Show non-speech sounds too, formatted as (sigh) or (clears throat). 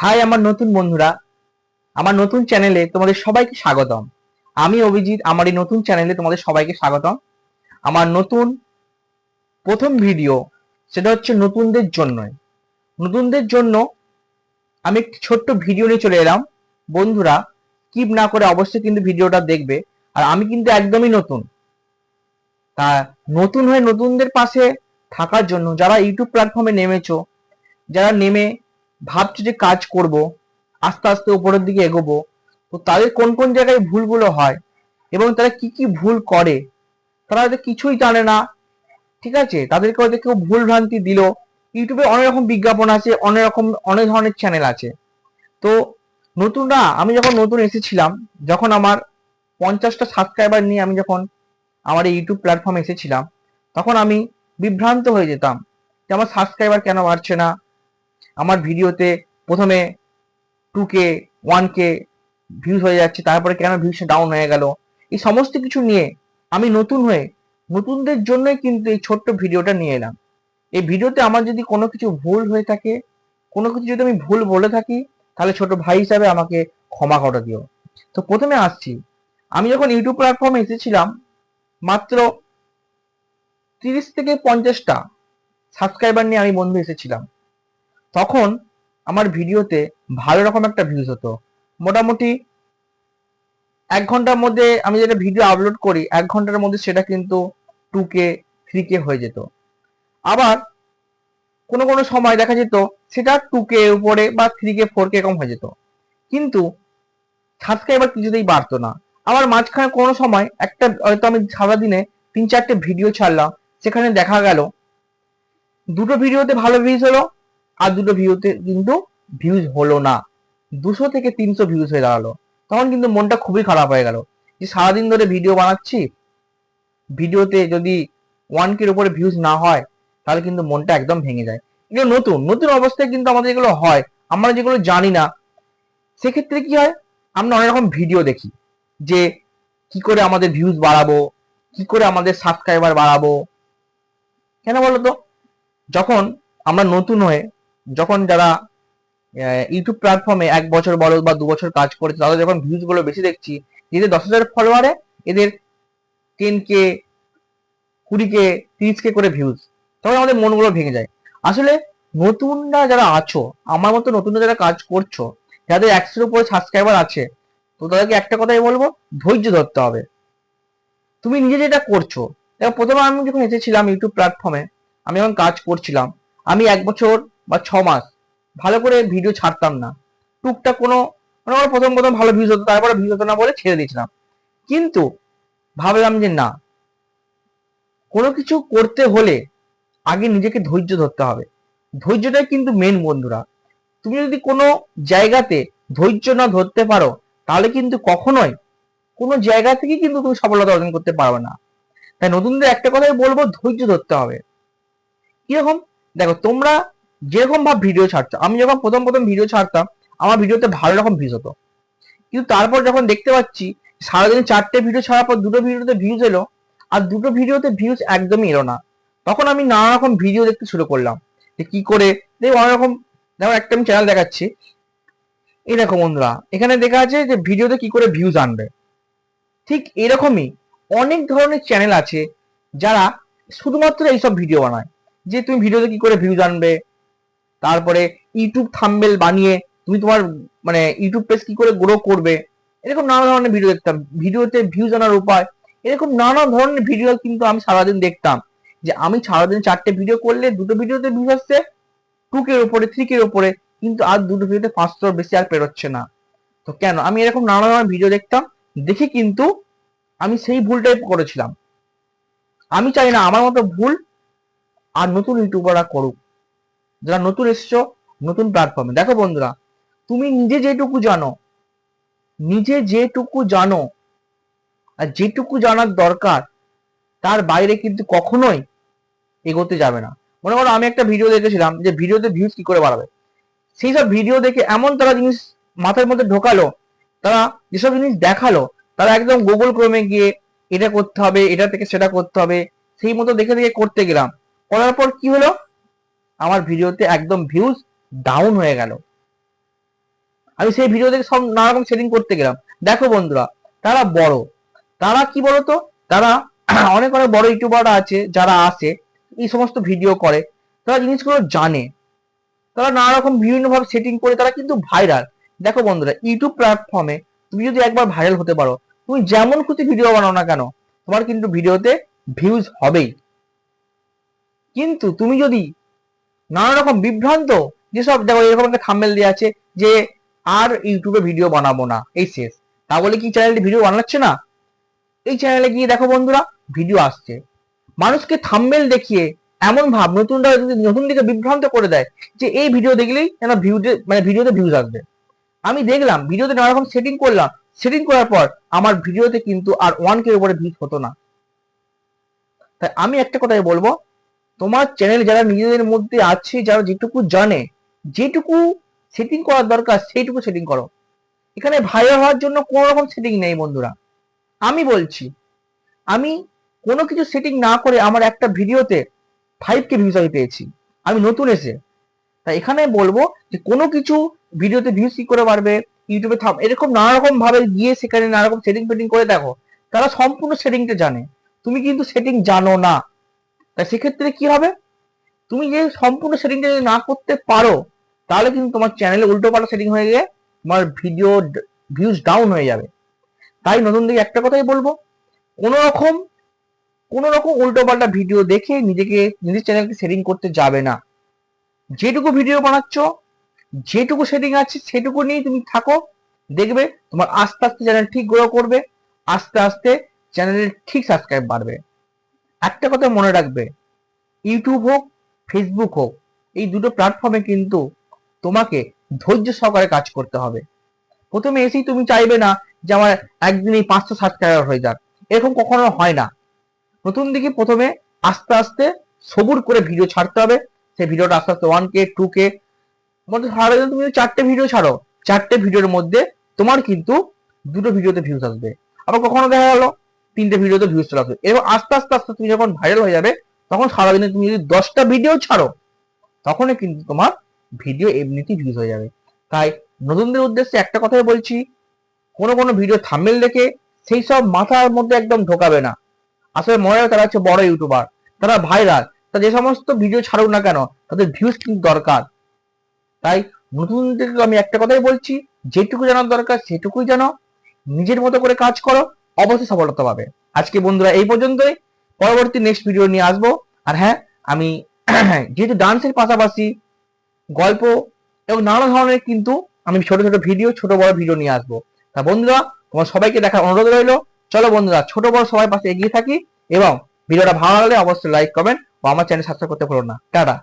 High আমার নতুন বন্ধুরা। আমার নতুন চ্যানেলে তোমাদের সবাইকে স্বাগতম। আমি অভিজিৎ, আমার এই নতুন চ্যানেলে তোমাদের সবাইকে স্বাগতম। আমার নতুন প্রথম ভিডিও সেটা হচ্ছে নতুনদের জন্যই নতুনদের জন্য আমি একটি ছোট্ট ভিডিও নিয়ে চলে এলাম। বন্ধুরা কিপ না করে অবশ্যই কিন্তু ভিডিওটা দেখবে। আর আমি কিন্তু একদমই নতুন। তা নতুন হয়ে নতুনদের পাশে থাকার জন্য যারা ইউটিউব প্ল্যাটফর্মে নেমেছো, যারা নেমে ভাবছ যে কাজ করব, আস্তে আস্তে উপরের দিকে এগোবো। তো তাদের কোন কোন জায়গায় ভুলগুলো হয় এবং তারা কি কি ভুল করে, তারা হয়তো কিছুই জানে না, ঠিক আছে? তাদেরকে হয়তো কেউ ভুল ভ্রান্তি দিল। ইউটিউবে অনেক রকম বিজ্ঞাপন আছে, অনেক রকম, অনেক ধরনের চ্যানেল আছে। তো নতুন না আমি যখন নতুন এসেছিলাম, যখন আমার পঞ্চাশটা সাবস্ক্রাইবার নিয়ে আমি যখন আমার এই ইউটিউব প্ল্যাটফর্মে এসেছিলাম, তখন আমি বিভ্রান্ত হয়ে যেতাম যে আমার সাবস্ক্রাইবার কেন বাড়ছে না আমার ভিডিওতে প্রথমে two K one K views হয়ে যাচ্ছে, তারপরে কেন ভিউজটা ডাউন হয়ে গেল? এই সমস্ত কিছু নিয়ে আমি নতুন হয়ে নতুনদের জন্যই কিন্তু এই ছোট্ট ভিডিওটা নিয়ে এলাম। এই ভিডিওতে আমার যদি কোনো কিছু ভুল হয়ে থাকে, কোনো কিছু যদি আমি ভুল বলে থাকি, তাহলে ছোট ভাই হিসাবে আমাকে ক্ষমা করে দিও। তো প্রথমে আসছি। আমি যখন ইউটিউব প্ল্যাটফর্মে এসেছিলাম, মাত্র তিরিশ থেকে পঞ্চাশটা সাবস্ক্রাইবার নিয়ে আমি বন্ধু এসেছিলাম। তখন আমার ভিডিওতে ভালো রকম একটা ভিউজ হতো। মোটামুটি এক ঘণ্টার মধ্যে আমি যেটা ভিডিও আপলোড করি, এক ঘণ্টার মধ্যে সেটা কিন্তু টু কে থ্রি কে হয়ে যেত। আবার কোনো কোনো সময় দেখা যেত সেটা টু কে উপরে বা থ্রি কে ফোর কে এরকম হয়ে যেত। কিন্তু সাবস্ক্রাইবার কিছুতেই বাড়তো না। আবার মাঝখানে কোনো সময় একটা হয়তো আমি সারাদিনে তিন চারটে ভিডিও ছাড়লাম, সেখানে দেখা গেল, দুটো ভিডিওতে ভালো ভিউজ হলো আর দুটো ভিউতে কিন্তু ভিউজ হলো না। দুশো থেকে তিনশো ভিউজ হয়ে দাঁড়াল। তখন কিন্তু মনটা খুবই খারাপ হয়ে গেল। যে সারাদিন ধরে ভিডিও বানাচ্ছি ভিডিওতে যদি ওয়ান কের উপরে ভিউজ না হয়, তাহলে কিন্তু মনটা একদম ভেঙে যায়। এগুলো নতুন নতুন অবস্থায় কিন্তু আমাদের এগুলো হয়। আমরা যেগুলো জানি না, সেক্ষেত্রে কি হয়? আমরা অনেক রকম ভিডিও দেখি। যে কি করে আমাদের ভিউজ বাড়াবো, কি করে আমাদের সাবস্ক্রাইবার বাড়াবো। কেন বলতো? যখন আমরা নতুন হয়ে যখন যারা ইউটিউব প্ল্যাটফর্মে এক বছর বড় বা দু বছর কাজ করেছে, তাদের যখন ভিউজগুলো বেশি দেখছি এদের দশ হাজার ফলোয়ারে এদের টেন কে কুড়ি কে তিরিশ কে করে ভিউজ তখন আমাদের মনগুলো ভেঙে যায়। আসলে নতুনরা যারা আছো, আমার মতো নতুনরা যারা কাজ করছ, যাদের একশোর উপরে সাবস্ক্রাইবার আছে, তো তাদেরকে একটা কথাই বলব, ধৈর্য ধরতে হবে। তুমি নিজে যেটা করছ প্রথমে আমি যখন এসেছিলাম ইউটিউব প্ল্যাটফর্মে আমি যখন কাজ করছিলাম, আমি এক বছর বা ছ মাস। ভালো করে ভিডিও ছাড়তাম না। টুকটাক কোনো মানে আমার প্রথম প্রথম ভালো ভিউজ হতো, তারপরে ভিউজ হতো না বলে ছেড়ে দিয়েছিলাম। কিন্তু ভাবলাম যে না, কোনো কিছু করতে হলে আগে নিজেকে ধৈর্য ধরতে হবে। ধৈর্যটাই কিন্তু মেন বন্ধুরা। তুমি যদি কোনো জায়গাতে ধৈর্য না ধরতে পারো, তাহলে কিন্তু কখনোই কোনো জায়গা থেকে কিন্তু তুমি সফলতা অর্জন করতে পারবে না। তাই নতুনদের একটা কথাই বলব, ধৈর্য ধরতে হবে। কীরকম? দেখো, তোমরা যেরকম ভাব ভিডিও ছাড়ছো আমি যখন প্রথম প্রথম ভিডিও ছাড়তাম, আমার ভিডিওতে ভালো রকম ভিউজ হতো। কিন্তু তারপর যখন দেখতে পাচ্ছি, সারাদিন চারটে ভিডিও ছাড়ার পর দুটো ভিডিওতে ভিউজ এলো, আর দুটো ভিডিওতে ভিউজ একদমই এলো না। তখন আমি নানা রকম ভিডিও দেখতে শুরু করলাম। যে কি করে? দেখো অনেক রকম দেখো, একটা আমি চ্যানেল দেখাচ্ছি। এই দেখো বন্ধুরা, এখানে দেখা আছে যে ভিডিওতে কি করে ভিউজ আনবে। ঠিক এরকমই অনেক ধরনের চ্যানেল আছে যারা শুধুমাত্র এইসব ভিডিও বানায়। যে তুমি ভিডিওতে কি করে ভিউজ আনবে? তারপরে ইউটিউব থাম্বেল বানিয়ে তুমি তোমার মানে ইউটিউব পেজ কি করে গ্রো করবে, এরকম নানা ধরনের ভিডিও দেখতাম। ভিডিওতে ভিউজ আনার উপায়, এরকম নানা ধরনের ভিডিও কিন্তু আমি সারাদিন দেখতাম। যে আমি সারাদিন চারটে ভিডিও করলে দুটো ভিডিওতে ভিউজ আসছে টু কের উপরে থ্রি কের উপরে, কিন্তু আর দুটো ভিডিওতে পাঁচশোর বেশি আর পেরোচ্ছে না। তো কেন? আমি এরকম নানা ধরনের ভিডিও দেখতাম, দেখে কিন্তু আমি সেই ভুলটাই করেছিলাম। আমি চাই না আমার মতো ভুল আর নতুন ইউটিউবাররা করুক। যারা নতুন এসছো, নতুন প্ল্যাটফর্মে দেখো বন্ধুরা, তুমি নিজে যেটুকু জানো, নিজে যেটুকু জানো আর যেটুকু জানার দরকার, তার বাইরে কিন্তু কখনোই এগোতে যাবে না। মনে করো আমি একটা ভিডিও দেখেছিলাম, যে ভিডিওতে ভিউজ কি করে বাড়াবে? সেই সব ভিডিও দেখে এমন তারা জিনিস মাথার মধ্যে ঢোকালো, তারা যেসব জিনিস দেখাল, তারা একদম গুগল ক্রমে গিয়ে এটা করতে হবে, এটা থেকে সেটা করতে হবে, সেই মতো দেখে দেখে করতে গেলাম। করার পর কি হলো? আমার ভিডিওতে একদম ভিউজ ডাউন হয়ে গেল। আমি সেই ভিডিও দেখে সব নানা রকম সেটিং করতে গেলাম। দেখো বন্ধুরা, তারা বড়। তারা কি বলতো? তারা (clears throat) অনেক অনেক বড় ইউটিউবাররা আছে, যারা আসে, এই সমস্ত ভিডিও করে। তারা জিনিসগুলো জানে। তারা নানা রকম বিভিন্ন ভাবে সেটিং করে, তারা কিন্তু ভাইরাল দেখো বন্ধুরা ইউটিউব প্ল্যাটফর্মে তুমি যদি একবার ভাইরাল হতে পারো, তুমি যেমন খুশি ভিডিও বানাও না কেন, তোমার কিন্তু ভিডিওতে ভিউজ হবেই। কিন্তু তুমি যদি নানা রকম বিভ্রান্ত, যেসব দেখো এরকম একটা থাম্বেল দেওয়া আছে যে আর ইউটিউবে ভিডিও বানাবো না, এই শেষ। তা বলে কি চ্যানেলটি ভিডিও বানাচ্ছে না? এই চ্যানেলে গিয়ে দেখো বন্ধুরা ভিডিও আসছে। মানুষকে থাম্বেল দেখিয়ে এমন ভাব নতুনরা নতুন দিকে বিভ্রান্ত করে দেয় যে এই ভিডিও দেখলেই যেন ভিউতে মানে ভিডিওতে ভিউজ আসবে। আমি দেখলাম ভিডিওতে নানা রকম সেটিং করলাম সেটিং করার পর আমার ভিডিওতে কিন্তু আর ওয়ান কে উপরে ভিউজ হতো না। তাই আমি একটা কথাই বলব তোমার চ্যানেল যারা নিজেদের মধ্যে আছে, যারা যেটুকু জানে, যেটুকু সেটিং করার দরকার, সেইটুকু সেটিং করো। এখানে ভাইরাল হওয়ার জন্য কোনো রকম সেটিং নেই বন্ধুরা। আমি বলছি, আমি কোনো কিছু সেটিং না করে আমার একটা ভিডিওতে ফাইভ কে ভিউজ আমি পেয়েছি। আমি নতুন এসে। তাই এখানে বলব যে কোনো কিছু ভিডিওতে ভিউজ কি করে বাড়বে ইউটিউবে থাম। এরকম নানা রকম ভাবে গিয়ে সেখানে নানা রকম সেটিং ফেটিং করে দেখো। তারা সম্পূর্ণ সেটিংটা জানে। তুমি কিন্তু সেটিং জানো না। তাই সেক্ষেত্রে কি হবে? তুমি যে সম্পূর্ণ সেটিংটা যদি না করতে পারো, তাহলে কিন্তু তোমার চ্যানেলে উল্টো পাল্টা সেটিং হয়ে গিয়ে তোমার ভিডিও ভিউজ ডাউন হয়ে যাবে। তাই নতুন দিকে একটা কথাই বলব, কোনো রকম কোনো রকম উল্টো পাল্টা ভিডিও দেখে নিজেকে, নিজের চ্যানেলকে সেটিং করতে যাবে না। যেটুকু ভিডিও বানাচ্ছ, যেটুকু সেটিং আছে, সেটুকু নিয়ে তুমি থাকো। দেখবে তোমার আস্তে আস্তে চ্যানেল ঠিক গ্রো করবে, আস্তে আস্তে চ্যানেলের ঠিক সাবস্ক্রাইব বাড়বে। একটা কথা মনে রাখবে ইউটিউব হোক ফেসবুক হোক, এই দুটো প্ল্যাটফর্মে কিন্তু তোমাকে ধৈর্য সহকারে কাজ করতে হবে। প্রথমে এসেই তুমি চাইবে না যে আমার একদিনেই পাঁচশো সাবস্ক্রাইবার হয়ে যাক। এরকম কখনো হয় না। নতুন দিকে প্রথমে আস্তে আস্তে সবুর করে ভিডিও ছাড়তে হবে। সেই ভিডিওটা আস্তে আস্তে ওয়ান কে টু কে মধ্যে সারাদিন তুমি চারটে ভিডিও ছাড়ো। চারটে ভিডিওর মধ্যে তোমার কিন্তু দুটো ভিডিওতে ভিউজ আসবে। আবার কখনো দেখা গেলো তিনটে ভিডিওতে ভিউজ চলে আসবে। এবং আস্তে আস্তে আস্তে তুমি যখন ভাইরাল হয়ে যাবে, তখন সারাদিনে তুমি যদি দশটা ভিডিও ছাড়ো, তখনই কিন্তু তোমার ভিডিও এমনিতেই ভিউজ হয়ে যাবে। তাই নতুনদের উদ্দেশ্যে একটা কথাই বলছি, কোনো কোনো ভিডিও থাম্বেল দেখে সেই সব মাথার মধ্যে একদম ঢোকাবে না। আসলে মনে হয় তারা হচ্ছে বড় ইউটিউবার তারা ভাইরাল তা যে সমস্ত ভিডিও ছাড়ুক না কেন, তাদের ভিউজ কিন্তু দরকার। তাই নতুনদেরকে আমি একটা কথাই বলছি, যেটুকু জানার দরকার সেটুকুই জানো, নিজের মতো করে কাজ করো অবশ্যই সফলতা পাবে। আজকে বন্ধুরা এই পর্যন্তই। পরবর্তী নেক্সট ভিডিও নিয়ে আসব। আর হ্যাঁ আমি (clears throat) যেহেতু ডান্সের পাশাপাশি গল্প এবং নানা ধরনের কিন্তু আমি ছোট ছোট ভিডিও ছোট বড় ভিডিও নিয়ে আসব। তা বন্ধুরা, তোমার সবাইকে দেখার অনুরোধ রইল। চলো বন্ধুরা, ছোট বড় সবাই পাশে এগিয়ে থাকি এবং ভিডিওটা ভালো লাগলে অবশ্যই লাইক কমেন্ট ও আমার চ্যানেল সাবস্ক্রাইব করতে ভুলো না। টাটা।